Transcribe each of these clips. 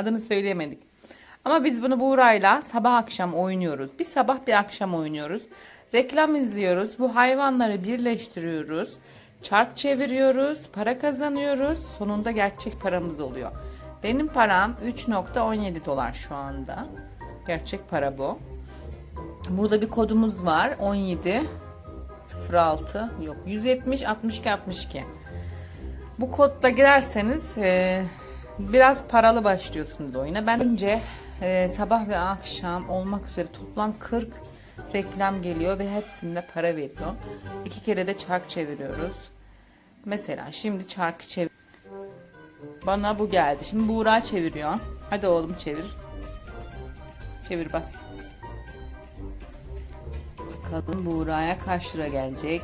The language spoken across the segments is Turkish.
Adını söyleyemedik. Ama biz bunu Buğra'yla sabah akşam oynuyoruz. Bir sabah bir akşam oynuyoruz. Reklam izliyoruz. Bu hayvanları birleştiriyoruz. Çark çeviriyoruz. Para kazanıyoruz. Sonunda gerçek paramız oluyor. Benim param 3.17 dolar şu anda. Gerçek para bu. Burada bir kodumuz var. 17 06 yok 170 62 62. Bu kodla girerseniz e, biraz paralı başlıyorsunuz oyuna. Ben önce e, sabah ve akşam olmak üzere toplam 40 reklam geliyor ve hepsinde para veriyor. İki kere de çark çeviriyoruz. Mesela şimdi çarkı çevir. Bana bu geldi. Şimdi Buğra çeviriyor. Hadi oğlum çevir. Çevir bas. Bakalım Buğra'ya kaç lira gelecek?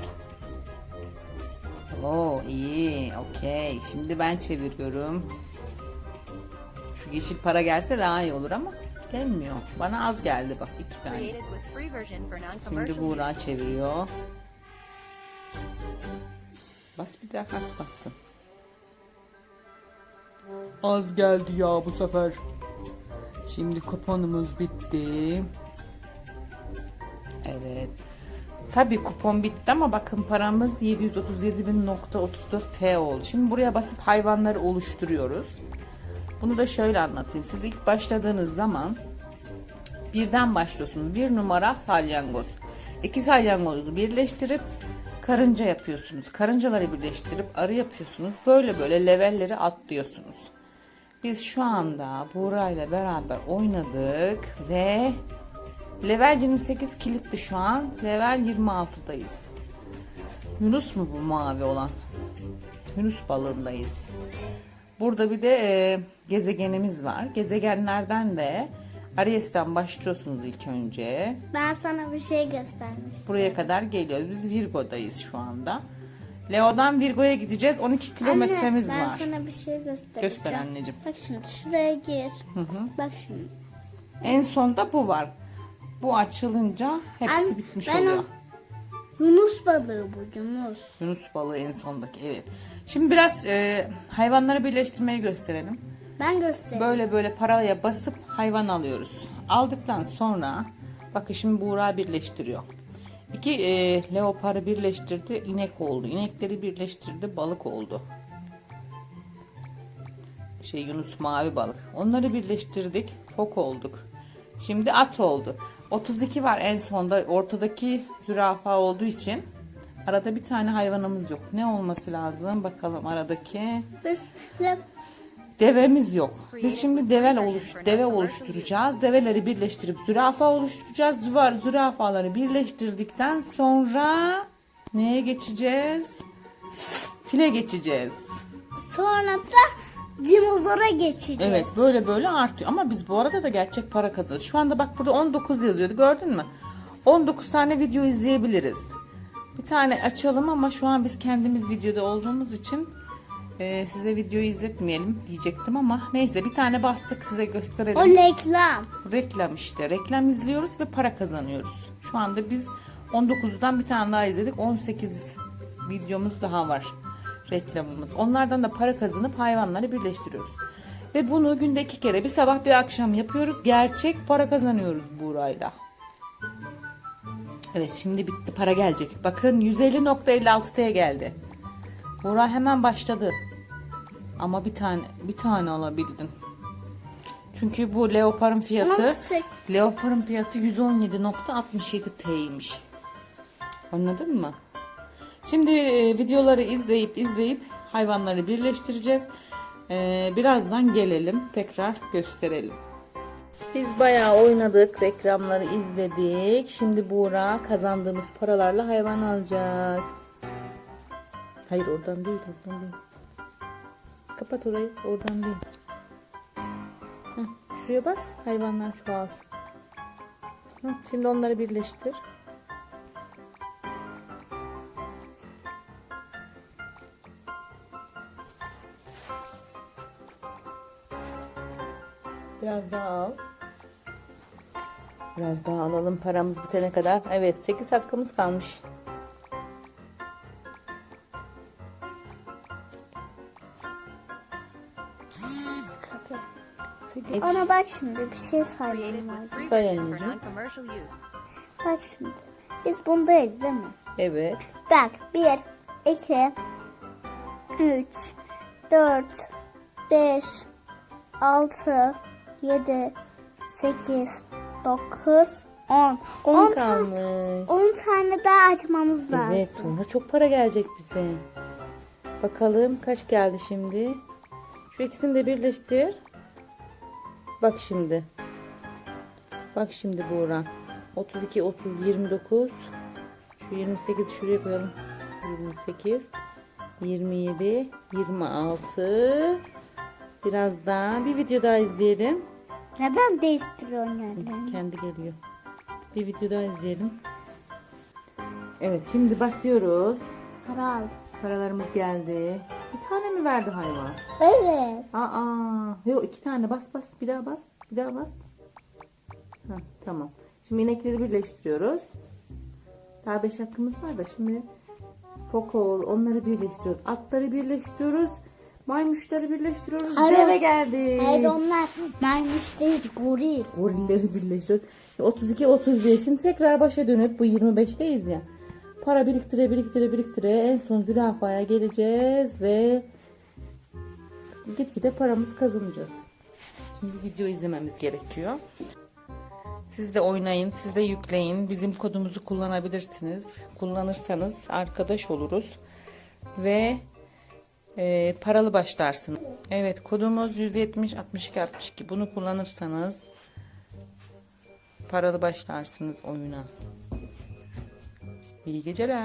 Oo iyi. Okey. Şimdi ben çeviriyorum. Şu yeşil para gelse daha iyi olur ama gelmiyor. Bana az geldi bak iki tane. Şimdi Buğra çeviriyor. Bas bir daha kalk bassın. Az geldi ya bu sefer. Şimdi kuponumuz bitti. Evet. Tabii kupon bitti ama bakın paramız 737.34 T oldu. Şimdi buraya basıp hayvanları oluşturuyoruz. Bunu da şöyle anlatayım. Siz ilk başladığınız zaman birden başlıyorsunuz. Bir numara salyangoz. İki salyangozu birleştirip karınca yapıyorsunuz. Karıncaları birleştirip arı yapıyorsunuz. Böyle böyle levelleri atlıyorsunuz. Biz şu anda Buğra beraber oynadık ve level 28 kilitli şu an. Level 26'dayız. Yunus mu bu mavi olan? Yunus balığındayız. Burada bir de e, gezegenimiz var. Gezegenlerden de Aries''ten başlıyorsunuz ilk önce. Ben sana bir şey göstermiş. Buraya kadar geliyoruz. Biz Virgo'dayız şu anda. Leo'dan Virgo'ya gideceğiz. 12 kilometremiz Anne, ben var. sana bir şey göstereceğim. Göster anneciğim. Bak şimdi şuraya gir. Bak şimdi. En sonda bu var. Bu açılınca hepsi Anne, bitmiş ben o- oluyor. Yunus balığı bu Yunus. Yunus balığı en sondaki evet. Şimdi biraz e, hayvanları birleştirmeyi gösterelim. Ben göstereyim. Böyle böyle paraya basıp hayvan alıyoruz. Aldıktan sonra bakın şimdi Buğra birleştiriyor. İki e, leoparı birleştirdi inek oldu. İnekleri birleştirdi balık oldu. Şey Yunus mavi balık. Onları birleştirdik fok olduk. Şimdi at oldu. 32 var en sonda ortadaki zürafa olduğu için arada bir tane hayvanımız yok. Ne olması lazım bakalım aradaki. Biz Devemiz yok. Biz şimdi deve oluş deve oluşturacağız. Develeri birleştirip zürafa oluşturacağız. Züvar zürafaları birleştirdikten sonra neye geçeceğiz? File geçeceğiz. sonra da dinozora geçeceğiz. Evet böyle böyle artıyor. Ama biz bu arada da gerçek para kazanıyoruz. Şu anda bak burada 19 yazıyordu gördün mü? 19 tane video izleyebiliriz. Bir tane açalım ama şu an biz kendimiz videoda olduğumuz için e, size videoyu izletmeyelim diyecektim ama neyse bir tane bastık size gösterelim. O reklam. Reklam işte. Reklam izliyoruz ve para kazanıyoruz. Şu anda biz 19'dan bir tane daha izledik. 18 videomuz daha var. Reklamımız. Onlardan da para kazanıp hayvanları birleştiriyoruz. Ve bunu günde iki kere bir sabah bir akşam yapıyoruz. Gerçek para kazanıyoruz Buğra'yla. Evet şimdi bitti para gelecek. Bakın 150.56'ya geldi. Buğra hemen başladı. Ama bir tane bir tane alabildin. Çünkü bu leoparın fiyatı leoparın fiyatı 117.67 T'ymiş. Anladın mı? Şimdi e, videoları izleyip izleyip hayvanları birleştireceğiz. E, birazdan gelelim tekrar gösterelim. Biz bayağı oynadık, reklamları izledik. Şimdi Buğra kazandığımız paralarla hayvan alacak. Hayır oradan değil, oradan değil. Kapat orayı, oradan değil. Heh, şuraya bas, hayvanlar çoğalsın. Hı, şimdi onları birleştir. Biraz daha al. Biraz daha alalım paramız bitene kadar. Evet 8 hakkımız kalmış. Ona bak şimdi bir şey non-commercial use. Bak şimdi. Biz bundayız değil mi? Evet. Bak 1, 2, 3, 4, 5, 6, 7, 8, 9, 10. 10 10 tane, kalmış. 10 tane daha açmamız lazım. Evet sonra çok para gelecek bize. Bakalım kaç geldi şimdi. Şu ikisini de birleştir. Bak şimdi. Bak şimdi Buğra. 32, 30, 29. Şu 28 şuraya koyalım. 28, 27, 26. Biraz daha bir video daha izleyelim. Neden değiştiriyorsun yerlerini? Kendi geliyor. Bir video daha izleyelim. Evet şimdi basıyoruz. Para al. Paralarımız geldi. Bir tane mi verdi hayvan? Evet. Aa, yok iki tane bas bas bir daha bas bir daha bas. Heh, tamam. Şimdi inekleri birleştiriyoruz. Daha beş hakkımız var da şimdi fokol onları birleştiriyoruz. Atları birleştiriyoruz. Maymuşları birleştiriyoruz. Hayır, Deve geldi. Hayır onlar maymuş değil goril. Gorilleri birleştiriyoruz. 32 31 şimdi tekrar başa dönüp bu 25'teyiz ya. Para biriktire biriktire biriktire en son zürafaya geleceğiz ve gitgide paramızı kazanacağız. Şimdi video izlememiz gerekiyor. Siz de oynayın, siz de yükleyin. Bizim kodumuzu kullanabilirsiniz. Kullanırsanız arkadaş oluruz. Ve e, paralı başlarsın. Evet kodumuz 170 62 62. Bunu kullanırsanız paralı başlarsınız oyuna. İyi geceler.